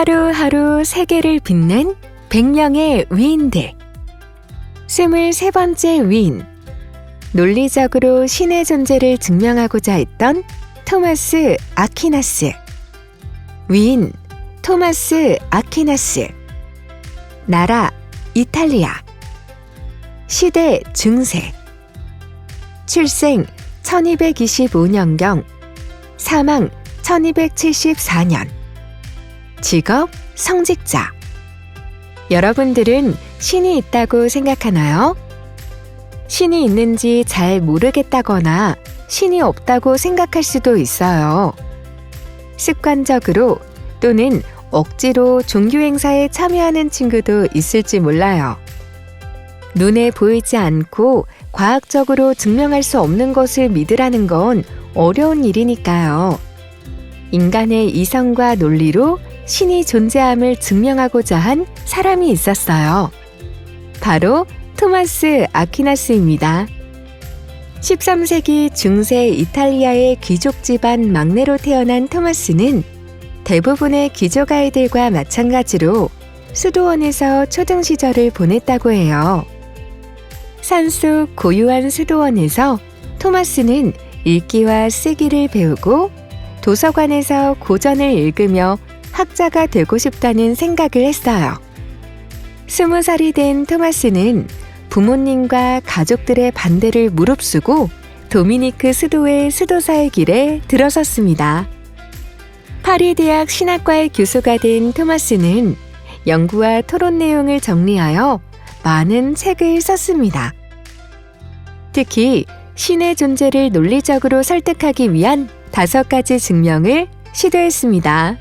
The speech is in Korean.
하루하루 세계를 빛낸 100명의 위인들. 23번째 위인. 논리적으로 신의 존재를 증명하고자 했던 토마스 아퀴나스. 위인 토마스 아퀴나스. 나라 이탈리아. 시대 중세. 출생 1225년경. 사망 1274년. 직업 성직자. 여러분들은 신이 있다고 생각하나요? 신이 있는지 잘 모르겠다거나 신이 없다고 생각할 수도 있어요. 습관적으로 또는 억지로 종교 행사에 참여하는 친구도 있을지 몰라요. 눈에 보이지 않고 과학적으로 증명할 수 없는 것을 믿으라는 건 어려운 일이니까요. 인간의 이성과 논리로 신이 존재함을 증명하고자 한 사람이 있었어요. 바로 토마스 아퀴나스입니다. 13세기 중세 이탈리아의 귀족 집안 막내로 태어난 토마스는 대부분의 귀족 아이들과 마찬가지로 수도원에서 초등 시절을 보냈다고 해요. 산속 고요한 수도원에서 토마스는 읽기와 쓰기를 배우고 도서관에서 고전을 읽으며 학자가 되고 싶다는 생각을 했어요. 스무 살이 된 토마스는 부모님과 가족들의 반대를 무릅쓰고 도미니크 수도의 수도사의 길에 들어섰습니다. 파리 대학 신학과의 교수가 된 토마스는 연구와 토론 내용을 정리하여 많은 책을 썼습니다. 특히 신의 존재를 논리적으로 설득하기 위한 다섯 가지 증명을 시도했습니다.